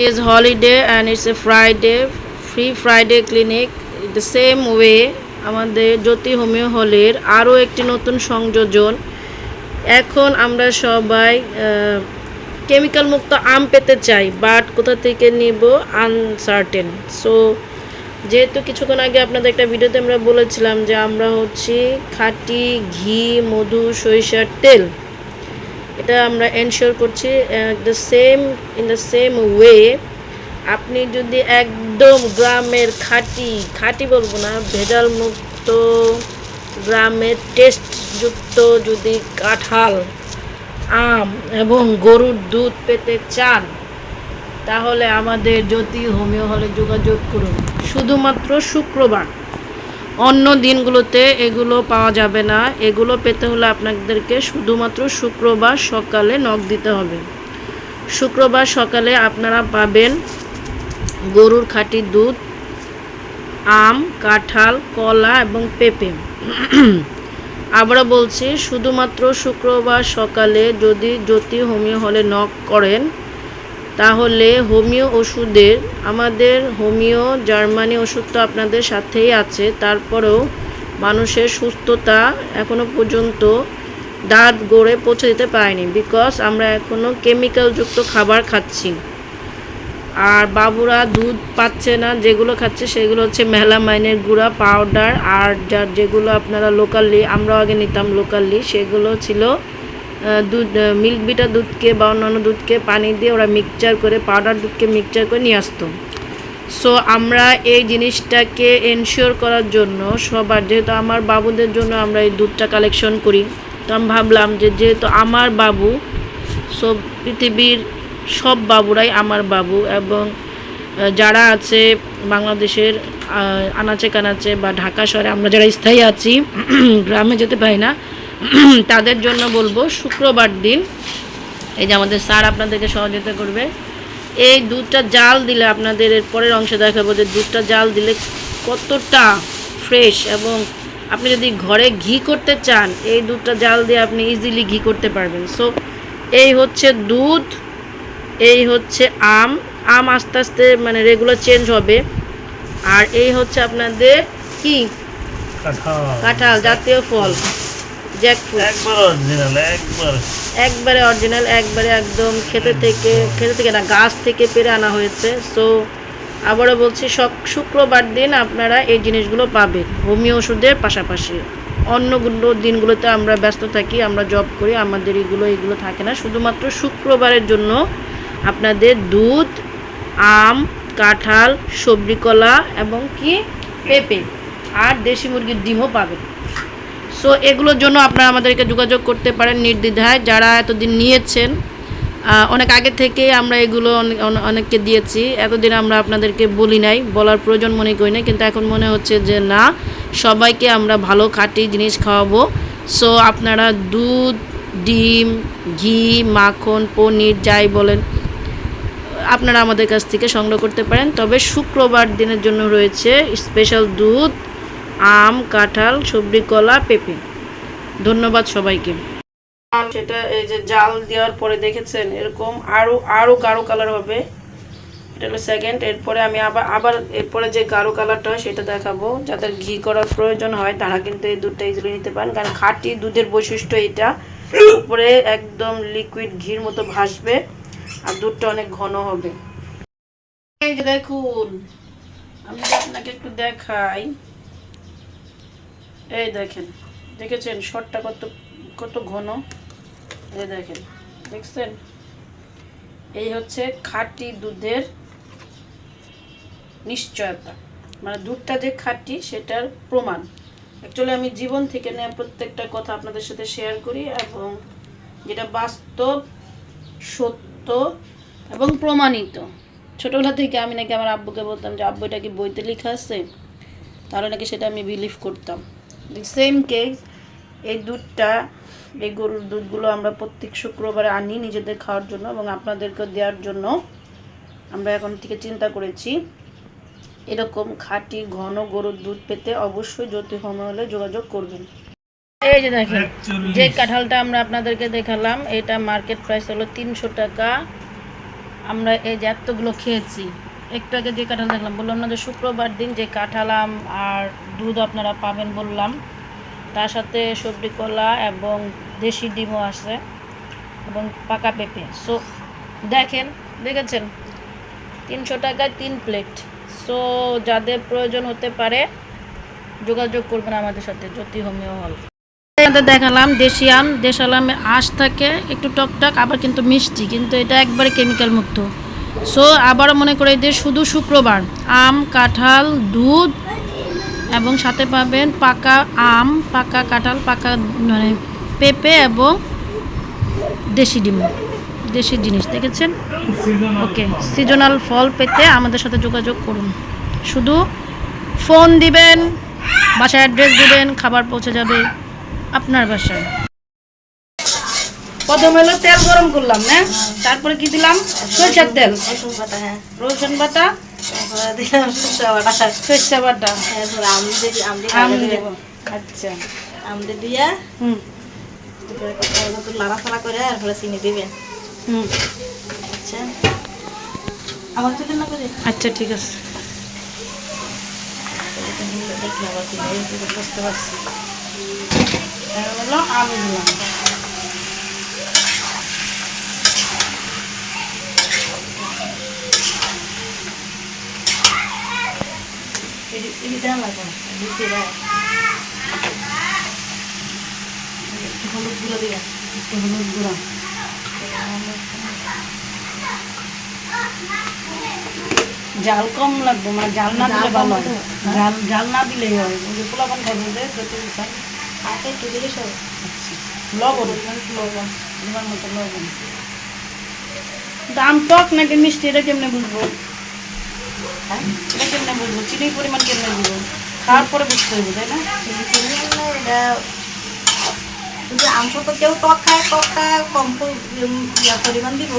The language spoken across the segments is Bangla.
is holiday and it's a Friday, free Friday clinic. The same way আমাদের জ্যোতি হোমিও হলের আরও একটি নতুন সংযোজন। এখন আমরা সবাই কেমিক্যাল মুক্ত আম পেতে চাই বাট কোথা থেকে নিব? আনসার্টেন সো যেহেতু কিছুক্ষণ আগে আপনাদের একটা ভিডিওতে আমরা বলেছিলাম যে আমরা হচ্ছি খাঁটি ঘি মধু সরিষার তেল। এটা আমরা এনশিওর করছি the same in the same way আপনি যদি একদম গ্রামের খাঁটি খাঁটি বলব না ভেজাল মুক্ত গ্রামের টেস্টযুক্ত যদি কাঁঠাল, আম এবং গরুর দুধ পেতে চান, তাহলে আমাদের জ্যোতি হোমিও হলে যোগাযোগ করুন। শুধুমাত্র শুক্রবার। অন্য দিনগুলোতে এগুলো পাওয়া যাবে না। এগুলো পেতে হলে আপনাদেরকে শুধুমাত্র শুক্রবার সকালে নখ দিতে হবে। শুক্রবার সকালে আপনারা পাবেন গরুর খাঁটি দুধ, আম, কাঁঠাল, কলা এবং পেঁপে। আবারও বলছি, শুধুমাত্র শুক্রবার সকালে যদি জ্যোতি হোমিও হলে নখ করেন তাহলে হোমিও ওষুধের, আমাদের হোমিও জার্মানি ওষুধ তো আপনাদের সাথেই আছে, তারপরেও মানুষের সুস্থতা এখনও পর্যন্ত দাঁত গড়ে পৌঁছে দিতে পারেনি বিকজ আমরা এখনও কেমিক্যালযুক্ত খাবার খাচ্ছি। আর বাবুরা দুধ পাচ্ছে না, যেগুলো খাচ্ছে সেগুলো হচ্ছে মেলামাইনের গুঁড়া পাউডার আর যার যেগুলো আপনারা লোকালি আমরাও আগে নিতাম লোকালি সেগুলো ছিল দুধ মিল্ক বিটা দুধকে বা অন্যান্য দুধকে পানি দিয়ে ওরা মিক্সচার করে পাউডার দুধকে মিক্সচার করে নিয়ে আসতো। সো আমরা এই জিনিসটাকে এনশিওর করার জন্য সবার, যেহেতু আমার বাবুদের জন্য আমরা এই দুধটা কালেকশন করি, তো আমি ভাবলাম যে যেহেতু আমার বাবু সব পৃথিবীর সব বাবুরাই আমার বাবু এবং যারা আছে বাংলাদেশের আনাচে কানাচে বা ঢাকা শহরে, আমরা যারা স্থায়ী আছি, গ্রামে যেতে পারি না তাদের জন্য বলব শুক্রবার দিন। এই যে আমাদের স্যার আপনাদেরকে সহযোগিতা করবে। এই দুধটা জাল দিলে আপনাদের এর পরের অংশে দেখাবো যে দুধটা জাল দিলে কতটা ফ্রেশ এবং আপনি যদি ঘরে ঘি করতে চান এই দুধটা জাল দিয়ে আপনি ইজিলি ঘি করতে পারবেন। সো এই হচ্ছে দুধ এই হচ্ছে আম। আম আস্তে আস্তে মানে রেগুলার চেঞ্জ হবে। আর এই হচ্ছে আপনাদের কি? কাঁঠাল। কাঁঠাল জাতীয় ফল। জ্যাকফ্রুট একবার অরিজিনাল একবার। একবারে অরিজিনাল একবারে একদম খেতে থেকে খেতে থেকে না গাছ থেকে পেরে আনা হয়েছে। সো আবারও বলছি সব শুক্রবার দিন আপনারা এই জিনিসগুলো পাবেন হোমিও ওষুধের পাশাপাশি। অন্যগুলো দিনগুলোতে আমরা ব্যস্ত থাকি আমরা জব করি আমাদের এগুলো এগুলো থাকে না। শুধুমাত্র শুক্রবারের জন্য আপনাদের দুধ আম কাঁঠাল সবজি কলা এবং কি? পেঁপে। আর দেশি মুরগির ডিমও পাবেন। সো এগুলোর জন্য আপনারা আমাদেরকে যোগাযোগ করতে পারেন নির্দ্বিধায় যারা এতদিন নিয়েছেন। অনেক আগে থেকে আমরা এগুলো অনেক- অনেককে দিয়েছি। এতদিন আমরা আপনাদেরকে বলি নাই, বলার প্রয়োজন মনে করি না কিন্তু এখন মনে হচ্ছে যে না, সবাইকে আমরা ভালো খাঁটি জিনিস খাওয়াবো। সো আপনারা দুধ, ডিম, ঘি, মাখন, পনির, যাই বলেন, আপনারা আমাদের কাছ থেকে সংগ্রহ করতে পারেন। তবে শুক্রবার দিনের জন্য রয়েছে স্পেশাল দুধ আম, কাঁঠাল, সবজি, কলা, পেঁপে। ধন্যবাদ সবাইকে। সেটা এই যে জাল দেওয়ার পরে দেখেছেন, এরকম আরও আরও গাঢ় কালার হবে। এটা হলো সেকেন্ড এরপরে আমি আবার আবার এরপরে যে গাঢ় কালারটা হয় সেটা দেখাবো। যাদের ঘি করার প্রয়োজন হয়, তারা কিন্তু এই দুধটা ইজিলি নিতে পারেন। কারণ খাঁটি দুধের বৈশিষ্ট্য এটা উপরে একদম লিকুইড ঘির মতো ভাসবে আর দুধটা অনেক ঘন হবে। এই যে দেখুন, আমি আপনাকে একটু দেখাই। এই দেখেন, দেখেছেন? শটটা কত কত ঘন? এই দেখেন, দেখছেন? এই হচ্ছে খাঁটি দুধের নিশ্চয়তা। মানে দুধটা যে খাঁটি, সেটার প্রমাণ। অ্যাকচুয়ালি আমি জীবন থেকে নেওয়া প্রত্যেকটা কথা আপনাদের সাথে শেয়ার করি এবং যেটা বাস্তব, সত্য এবং প্রমাণিত। ছোটোবেলা থেকে আমি নাকি আমার আব্বুকে বলতাম যে, আব্বু, এটা কি বইতে লেখা আছে? তাহলে নাকি সেটা আমি বিলিভ করতাম। সেম কেক এই দুধটা এই গরুর দুধগুলো আমরা প্রত্যেক শুক্রবারে আনি নিজেদের খাওয়ার জন্য এবং আপনাদেরকে দেওয়ার জন্য। আমরা এখন থেকে চিন্তা করেছি এরকম খাঁটি ঘন গরুর দুধ পেতে অবশ্যই জ্যোতি হোমে হলে যোগাযোগ করবেন। এই যে দেখেন যে কাঁঠালটা আমরা আপনাদেরকে দেখালাম এটা মার্কেট প্রাইস হলো তিনশো টাকা। আমরা এই যে এতগুলো খেয়েছি একটু আগে যে কাঁঠাল দেখলাম বললাম না যে শুক্রবার দিন যে কাঁঠাল আম আর দুধ আপনারা পাবেন বললাম। তার সাথে সবজি কলা এবং দেশি ডিমও আছে এবং পাকা পেঁপে। সো দেখেন, দেখেছেন? তিনশো টাকায় তিন প্লেট সো যাদের প্রয়োজন হতে পারে যোগাযোগ করবেন আমাদের সাথে, জ্যোতি হোমিও হল। দেখালাম দেশি আম দেশাল আমের আঁশ থাকে, একটু টকটক, আবার কিন্তু মিষ্টি, কিন্তু এটা একবারে কেমিক্যাল মুক্ত। সো আবারও মনে করে যে শুধু শুক্রবার, আম, কাঁঠাল, দুধ এবং সাথে পাবেন পাকা আম পাকা কাঁঠাল পাকা মানে পেঁপে এবং দেশি ডিম দেশি জিনিস দেখেছেন? ওকে সিজনাল ফল পেতে আমাদের সাথে যোগাযোগ করুন। শুধু ফোন দিবেন বাসায় অ্যাড্রেস দিবেন খাবার পৌঁছে যাবে আপনার বাসায়। প্রথম হলো তেল গরম করলাম না তারপরে কি দিলাম? সরষের তেল। রসুন বাটা হ্যাঁ। রসুন বাটা তারপরে দিলাম শুকনো বাটা। সরষে বাটা। এরপর আম দিয়ে আম আচ্ছা। আম দিয়ে দিয়া হুম। নাড়াচাড়া করে চিনি দিবেন হুম। আচ্ছা। না করে? আচ্ছা ঠিক আছে। বুঝতে পারছি। দিলাম। একটু হলুদ গুঁড়ো দিবেন একটু হলুদ গুঁড়া জাল কম লাগবে মানে জাল না দিলে ভালো হয়? জাল জাল না দিলেই হয়। ওই পোলাপান যে যত দিশান আগে একটু দিলে সব। লবণ। লবণ। তোমার মতো লবণ। দাম টক নাকি মিষ্টি এটা কেমনে বুঝব? হ্যাঁ? এটা কেমনে বুঝব? চিনির পরিমাণ কেমনে বুঝব? খাওয়ার পরে বুঝতে হবে তাই না? চিনি পরিমাণ এটা যদি আংশ তো কেউ টক খায় টকটা কম পরি- ইয়া পরিমাণ দিব।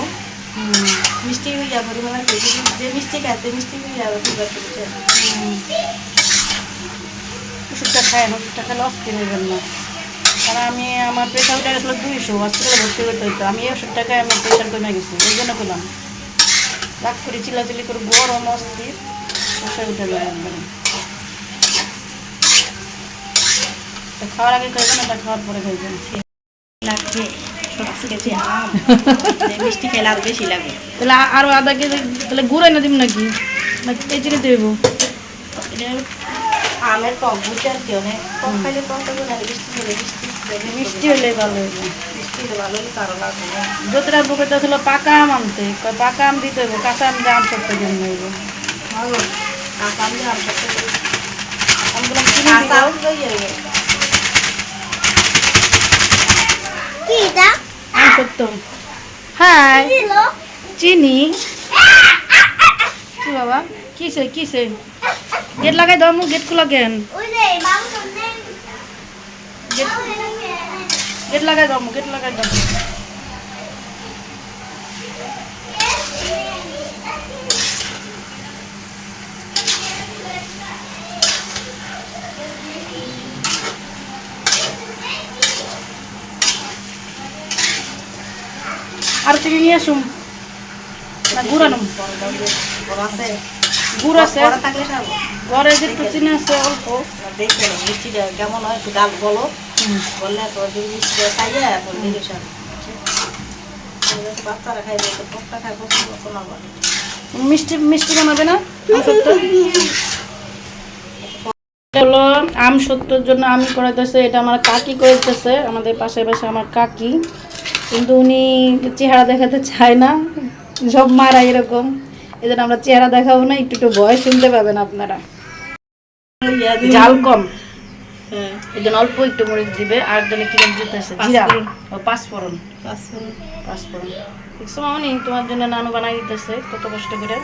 মিষ্টি ইয়া পরিমাণ যে মিষ্টি খায় তে মিষ্টি ইয়া ওষুধটা খায় না ওষুধটা খেলে অস্থির হয়ে না। কারণ আমি আমার প্রেশার উঠে গেছিল দুইশো হসপিটালে ভর্তি করতে হতো আমি এই ওষুধটা খাই আমার প্রেশার কমে গেছি ওই জন্য করলাম রাগ করে চিলাচিলি করে গরম অস্থির প্রেশার উঠে যায় একবারে খাওয়ার আগে খাইবেন এটা খাওয়ার পরে খাইবেন মিষ্টি খেলে আরও বেশি লাগে। তাহলে আরও আধা কেজি তাহলে গুড়াই না দিব নাকি? আমের টক বুঝতে আর কি অনেক টক খাইলে টক না মিষ্টি খেলে মিষ্টি। মিষ্টি হলেই ভালো হইব। মিষ্টি হলে ভালো হলে কারও লাগবে না যতটা বুকেটা ছিল পাকা আম আনতে। পাকা আম দিতে হইব কাঁচা আম দিয়ে আম সত্য জন্য হইব। ভালো। কাঁচা আম দিয়ে আম সত্য আমগুলো চিনি কাঁচা দিব। আম লই আম সত্য। হ্যাঁ চিনি। কি বাবা? কিসে কিসে? গেট লাগাই দাও মু গেট খোলা কেন? গেট লাগাই মু গেট লাগাই দাও। আর চিনি নিয়ে আসুম? না গুড় আছে গুড় আছে। ঘরে যে চিনি আছে অল্প। দেখবে মিষ্টিটা কেমন হয় একটু ডাল বলো। বললে তো যদি মিষ্টিটা খাইয়া এখন দিলে বাচ্চারা খাইবে তো টকটা খাই পছন্দ করতো বলে মিষ্টি মিষ্টি বানাবে না? আম এটা হলো আম সত্যর জন্য আমি করাইতেছে এটা আমার কাকি করাইতেছে আমাদের পাশে পাশে আমার কাকি। কিন্তু উনি চেহারা দেখাতে চায় না সব মারা এরকম। এই জন্য আমরা চেহারা দেখাবো না একটু একটু ভয় শুনতে পাবেন আপনারা। জাল কম। হ্যাঁ। এই জন্য অল্প একটু মরিচ দিবে আর জন্য কি যেন দিতেছে জিরা? পাঁচফোড়ন। ও পাঁচফোড়ন পাঁচফোড়ন পাঁচফোড়ন দেখছ মামনি তোমার জন্য নানু বানাই দিতেছে কত কষ্ট করে।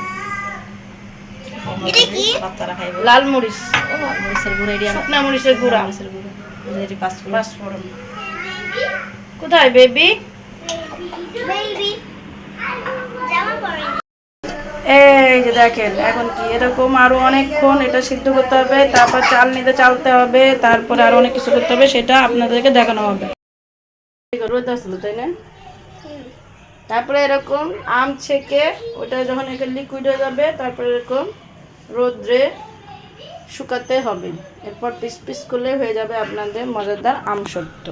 লাল মরিচ। মরিচের গুঁড়ো এটি শুকনা মরিচের গুঁড়া। মরিচের গুঁড়ো। পাঁচফোড়ন পাঁচফোড়ন কোথায় বেবি? এই যে দেখেন, এখন কি এরকম আরও অনেকক্ষণ এটা সিদ্ধ করতে হবে, তারপর চাল নিতে চালতে হবে, তারপরে আরও অনেক কিছু করতে হবে, সেটা আপনাদেরকে দেখানো হবে। রোদ তাই না? তারপরে এরকম আম ছেঁকে ওটা যখন একটা লিকুইড হয়ে যাবে, তারপরে এরকম রোদ্রে শুকাতে হবে। এরপর পিস পিস করলে হয়ে যাবে আপনাদের মজাদার আম সত্য